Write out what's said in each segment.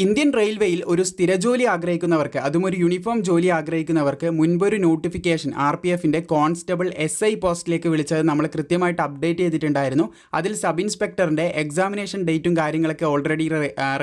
Indian റെയിൽവേയിൽ ഒരു സ്ഥിരജോലി ആഗ്രഹിക്കുന്നവർക്ക് അതും ഒരു യൂണിഫോം ജോലി ആഗ്രഹിക്കുന്നവർക്ക് മുൻപൊരു നോട്ടിഫിക്കേഷൻ ആർ പി എഫിന്റെ കോൺസ്റ്റബിൾ എസ് ഐ പോസ്റ്റിലേക്ക് വിളിച്ചത് നമ്മൾ കൃത്യമായിട്ട് അപ്ഡേറ്റ് ചെയ്തിട്ടുണ്ടായിരുന്നു. അതിൽ സബ് ഇൻസ്പെക്ടറിന്റെ എക്സാമിനേഷൻ ഡേറ്റും കാര്യങ്ങളൊക്കെ ഓൾറെഡി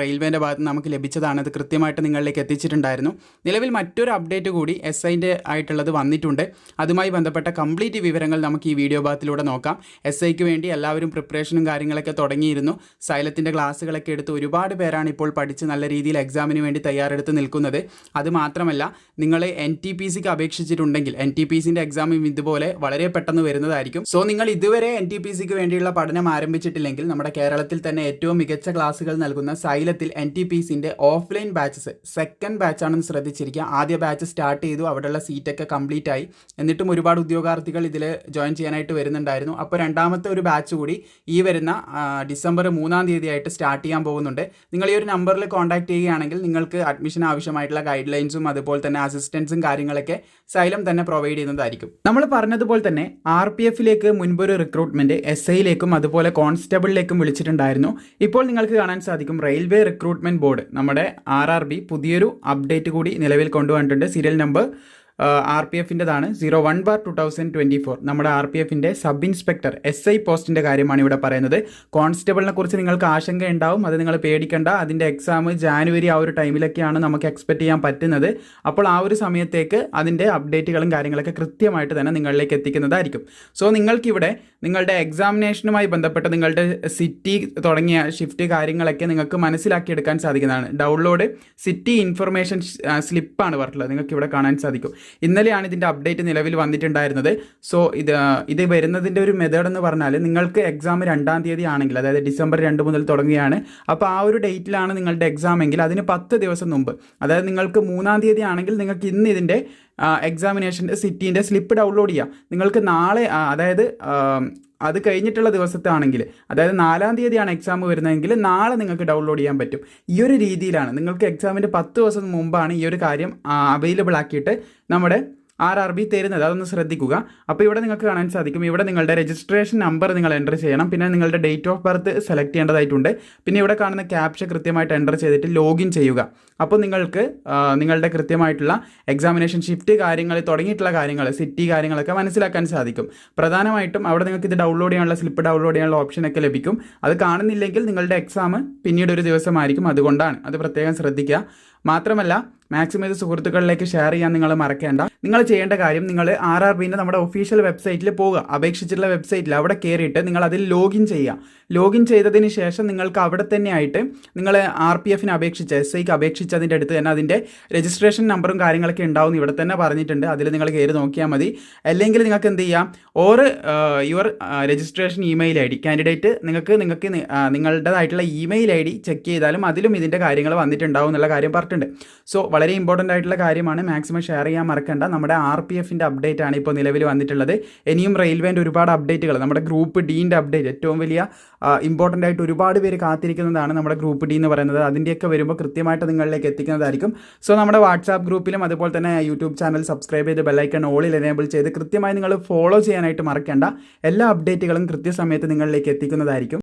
റെയിൽവേന്റെ ഭാഗത്ത് നമുക്ക് ലഭിച്ചതാണ്. അത് കൃത്യമായിട്ട് നിങ്ങളിലേക്ക് എത്തിച്ചിട്ടുണ്ടായിരുന്നു. നിലവിൽ മറ്റൊരു അപ്ഡേറ്റ് കൂടി എസ് ഐന്റെ ആയിട്ടുള്ളത് വന്നിട്ടുണ്ട്. അതുമായി ബന്ധപ്പെട്ട കംപ്ലീറ്റ് വിവരങ്ങൾ നമുക്ക് ഈ വീഡിയോ ഭാഗത്തിലൂടെ നോക്കാം. എസ് ഐക്ക് വേണ്ടി എല്ലാവരും പ്രിപ്പറേഷനും കാര്യങ്ങളൊക്കെ തുടങ്ങിയിരുന്നു. സൈലത്തിന്റെ ക്ലാസ്സുകളൊക്കെ എടുത്ത് ഒരുപാട് പേരാണ് ഇപ്പോൾ പഠിച്ച് നല്ല രീതിയിൽ എക്സാമിന് വേണ്ടി തയ്യാറെടുത്ത് നിൽക്കുന്നത്. അതുമാത്രമല്ല നിങ്ങൾ എൻ ടി പി സിക്ക് അപേക്ഷിച്ചിട്ടുണ്ടെങ്കിൽ എൻ ടി പി സിന്റെ എക്സാം ഇതുപോലെ വളരെ പെട്ടെന്ന് വരുന്നതായിരിക്കും. സോ നിങ്ങൾ ഇതുവരെ എൻ ടി പി സിക്ക് വേണ്ടിയുള്ള പഠനം ആരംഭിച്ചിട്ടില്ലെങ്കിൽ നമ്മുടെ കേരളത്തിൽ തന്നെ ഏറ്റവും മികച്ച ക്ലാസ്സുകൾ നൽകുന്ന സൈലത്തിൽ എൻ ടി പി സിന്റെ ഓഫ്ലൈൻ ബാച്ചസ് സെക്കൻഡ് ബാച്ചാണെന്ന് ശ്രദ്ധിച്ചിരിക്കുക. ആദ്യ ബാച്ച് സ്റ്റാർട്ട് ചെയ്തു അവിടെയുള്ള സീറ്റൊക്കെ കംപ്ലീറ്റ് ആയി. എന്നിട്ടും ഒരുപാട് ഉദ്യോഗാർത്ഥികൾ ഇതിൽ ജോയിൻ ചെയ്യാനായിട്ട് വരുന്നുണ്ടായിരുന്നു. അപ്പോൾ രണ്ടാമത്തെ ഒരു ബാച്ച് കൂടി ഈ വരുന്ന ഡിസംബർ മൂന്നാം തീയതി ആയിട്ട് സ്റ്റാർട്ട് ചെയ്യാൻ പോകുന്നുണ്ട്. നിങ്ങൾ ഈ ഒരു നമ്പറിൽ കോൺടാക്ട് ചെയ്യുകയാണെങ്കിൽ നിങ്ങൾക്ക് അഡ്മിഷൻ ആവശ്യമായിട്ടുള്ള ഗൈഡ് ലൈൻസും അതുപോലെ തന്നെ അസിസ്റ്റൻസും കാര്യങ്ങളൊക്കെ സൈലം തന്നെ പ്രൊവൈഡ് ചെയ്യുന്നതായിരിക്കും. നമ്മൾ പറഞ്ഞതുപോലെ തന്നെ ആർ പി എഫിലേക്ക് മുൻപൊരു റിക്രൂട്ട്മെന്റ് എസ് ഐയിലേക്കും അതുപോലെ കോൺസ്റ്റബിളിലേക്കും വിളിച്ചിട്ടുണ്ടായിരുന്നു. ഇപ്പോൾ നിങ്ങൾക്ക് കാണാൻ സാധിക്കും റെയിൽവേ റിക്രൂട്ട്മെന്റ് ബോർഡ് നമ്മുടെ ആർ പുതിയൊരു അപ്ഡേറ്റ് കൂടി നിലവിൽ കൊണ്ടുവന്നിട്ടുണ്ട്. Serial number R P എഫിന്റെതാണ് zero one bar two thousand twenty four നമ്മുടെ ആർ പി എഫിന്റെ സബ് ഇൻസ്പെക്ടർ എസ് ഐ പോസ്റ്റിന്റെ കാര്യമാണ് ഇവിടെ പറയുന്നത്. കോൺസ്റ്റബിളിനെ കുറിച്ച് നിങ്ങൾക്ക് ആശങ്ക ഉണ്ടാവും അത് നിങ്ങൾ പേടിക്കേണ്ട. അതിന്റെ എക്സാം ജാനുവരി ആ ഒരു ടൈമിലൊക്കെയാണ് നമുക്ക് എക്സ്പെക്ട് ചെയ്യാൻ പറ്റുന്നത്. അപ്പോൾ ആ ഒരു സമയത്തേക്ക് അതിന്റെ അപ്ഡേറ്റുകളും കാര്യങ്ങളൊക്കെ കൃത്യമായിട്ട് തന്നെ നിങ്ങളിലേക്ക് എത്തിക്കുന്നതായിരിക്കും. സോ നിങ്ങൾക്കിവിടെ നിങ്ങളുടെ എക്സാമിനേഷനുമായി ബന്ധപ്പെട്ട് നിങ്ങളുടെ സിറ്റി തുടങ്ങിയ ഷിഫ്റ്റ് കാര്യങ്ങളൊക്കെ നിങ്ങൾക്ക് മനസ്സിലാക്കിയെടുക്കാൻ സാധിക്കുന്നതാണ്. ഡൗൺലോഡ് സിറ്റി ഇൻഫർമേഷൻ സ്ലിപ്പാണ് പറഞ്ഞിട്ടുള്ളത്. നിങ്ങൾക്ക് ഇവിടെ കാണാൻ സാധിക്കും. ഇന്നലെയാണ് ഇതിന്റെ അപ്ഡേറ്റ് നിലവിൽ വന്നിട്ടുണ്ടായിരുന്നത്. സോ ഇത് ഇത് വരുന്നതിന്റെ ഒരു മെത്തേഡ് എന്ന് പറഞ്ഞാൽ നിങ്ങൾക്ക് എക്സാം രണ്ടാം തീയതി ആണെങ്കിൽ അതായത് ഡിസംബർ രണ്ട് മുതൽ തുടങ്ങുകയാണ്. അപ്പോൾ ആ ഒരു ഡേറ്റിലാണ് നിങ്ങളുടെ എക്സാം എങ്കിൽ അതിന് പത്ത് ദിവസം മുമ്പ് അതായത് നിങ്ങൾക്ക് മൂന്നാം തീയതി ആണെങ്കിൽ നിങ്ങൾക്ക് ഇന്ന് ഇതിന്റെ എക്സാമിനേഷന്റെ സിറ്റീന്റെ സ്ലിപ്പ് ഡൗൺലോഡ് ചെയ്യാം. നിങ്ങൾക്ക് നാളെ അതായത് അത് കഴിഞ്ഞിട്ടുള്ള ദിവസത്താണെങ്കിൽ അതായത് നാലാം തീയതിയാണ് എക്സാം വരുന്നതെങ്കിൽ നാളെ നിങ്ങൾക്ക് ഡൗൺലോഡ് ചെയ്യാൻ പറ്റും. ഈ ഒരു രീതിയിലാണ്. നിങ്ങൾക്ക് എക്സാമിന്റെ പത്ത് ദിവസം മുമ്പാണ് ഈ ഒരു കാര്യം അവൈലബിൾ ആക്കിയിട്ട് നമ്മുടെ ആർ ആർ ബി തരുന്നത്. അതൊന്ന് ശ്രദ്ധിക്കുക. അപ്പോൾ ഇവിടെ നിങ്ങൾക്ക് കാണാൻ സാധിക്കും. ഇവിടെ നിങ്ങളുടെ രജിസ്ട്രേഷൻ നമ്പർ നിങ്ങൾ എന്റർ ചെയ്യണം. പിന്നെ നിങ്ങളുടെ ഡേറ്റ് ഓഫ് ബർത്ത് സെലക്ട് ചെയ്യേണ്ടതായിട്ടുണ്ട്. പിന്നെ ഇവിടെ കാണുന്ന ക്യാപ്ഷ കൃത്യമായിട്ട് എന്റർ ചെയ്തിട്ട് ലോഗിൻ ചെയ്യുക. അപ്പോൾ നിങ്ങൾക്ക് നിങ്ങളുടെ കൃത്യമായിട്ടുള്ള എക്സാമിനേഷൻ ഷിഫ്റ്റ് കാര്യങ്ങൾ തുടങ്ങിയിട്ടുള്ള കാര്യങ്ങൾ സിറ്റി കാര്യങ്ങളൊക്കെ മനസ്സിലാക്കാൻ സാധിക്കും. പ്രധാനമായിട്ടും അവിടെ നിങ്ങൾക്ക് ഇത് ഡൗൺലോഡ് ചെയ്യാനുള്ള സ്ലിപ്പ് ഡൗൺലോഡ് ചെയ്യാനുള്ള ഓപ്ഷനൊക്കെ ലഭിക്കും. അത് കാണുന്നില്ലെങ്കിൽ നിങ്ങളുടെ എക്സാം പിന്നീട് ഒരു ദിവസമായിരിക്കും. അതുകൊണ്ടാണ്. അത് പ്രത്യേകം ശ്രദ്ധിക്കുക. മാത്രമല്ല മാക്സിമം ഇത് സുഹൃത്തുക്കളിലേക്ക് ഷെയർ ചെയ്യാൻ നിങ്ങൾ മറക്കേണ്ട. നിങ്ങൾ ചെയ്യേണ്ട കാര്യം നിങ്ങൾ ആർ ആർ ബിന്റെ നമ്മുടെ ഒഫീഷ്യൽ വെബ്സൈറ്റിൽ പോവുക. അപേക്ഷിച്ചിട്ടുള്ള വെബ്സൈറ്റിൽ അവിടെ കയറിയിട്ട് നിങ്ങൾ അതിൽ ലോഗിൻ ചെയ്യുക. ലോഗിൻ ചെയ്തതിന് ശേഷം നിങ്ങൾക്ക് അവിടെ തന്നെ ആയിട്ട് നിങ്ങൾ ആർ പി എഫിന് അപേക്ഷിച്ച് എസ് ഐക്ക് അപേക്ഷിച്ചതിന്റെ അടുത്ത് തന്നെ അതിന്റെ രജിസ്ട്രേഷൻ നമ്പറും കാര്യങ്ങളൊക്കെ ഉണ്ടാവും ഇവിടെ തന്നെ പറഞ്ഞിട്ടുണ്ട്. അതിൽ നിങ്ങൾ കയറി നോക്കിയാൽ മതി. അല്ലെങ്കിൽ നിങ്ങൾക്ക് എന്ത് ചെയ്യാം? Or your registration email I D candidate നിങ്ങൾക്ക് നിങ്ങൾക്ക് നിങ്ങളുടേതായിട്ടുള്ള ഇമെയിൽ ഐ ഡി ചെക്ക് ചെയ്താലും അതിലും ഇതിന്റെ കാര്യങ്ങൾ വന്നിട്ടുണ്ടാവും എന്നുള്ള കാര്യം പറഞ്ഞിട്ടുണ്ട്. സോ വളരെ ഇമ്പോർട്ടന്റ് ആയിട്ടുള്ള കാര്യമാണ്. മാക്സിമം ഷെയർ ചെയ്യാൻ മറക്കണ്ട. നമ്മുടെ ആർ പി എഫിന്റെ അപ്ഡേറ്റ് ആണ് ഇപ്പോൾ നിലവിൽ വന്നിട്ടുള്ളത്. ഇനിയും റെയിൽവേന്റെ ഒരുപാട് അപ്ഡേറ്റുകൾ നമ്മുടെ ഗ്രൂപ്പ് ഡീന്റെ അപ്ഡേറ്റ് ഏറ്റവും വലിയ ഇമ്പോർട്ടന്റ് ആയിട്ട് ഒരുപാട് പേര് കാത്തിരിക്കുന്നതാണ് നമ്മുടെ ഗ്രൂപ്പ് ഡി എന്ന് പറയുന്നത്. അതിന്റെയൊക്കെ വരുമ്പോൾ കൃത്യമായിട്ട് നിങ്ങളിലേക്ക് എത്തിക്കുന്നതായിരിക്കും. സോ നമ്മുടെ വാട്സാപ്പ് ഗ്രൂപ്പിലും അതുപോലെ തന്നെ യൂട്യൂബ് ചാനൽ സബ്സ്ക്രൈബ് ചെയ്ത് ബെല്ലൈക്കൺ ഓളിൽ എനേബിൾ ചെയ്ത് കൃത്യമായി നിങ്ങൾ ഫോളോ ചെയ്യാനായിട്ട് മറക്കേണ്ട. എല്ലാ അപ്ഡേറ്റുകളും കൃത്യസമയത്ത് നിങ്ങളിലേക്ക് എത്തിക്കുന്നതായിരിക്കും.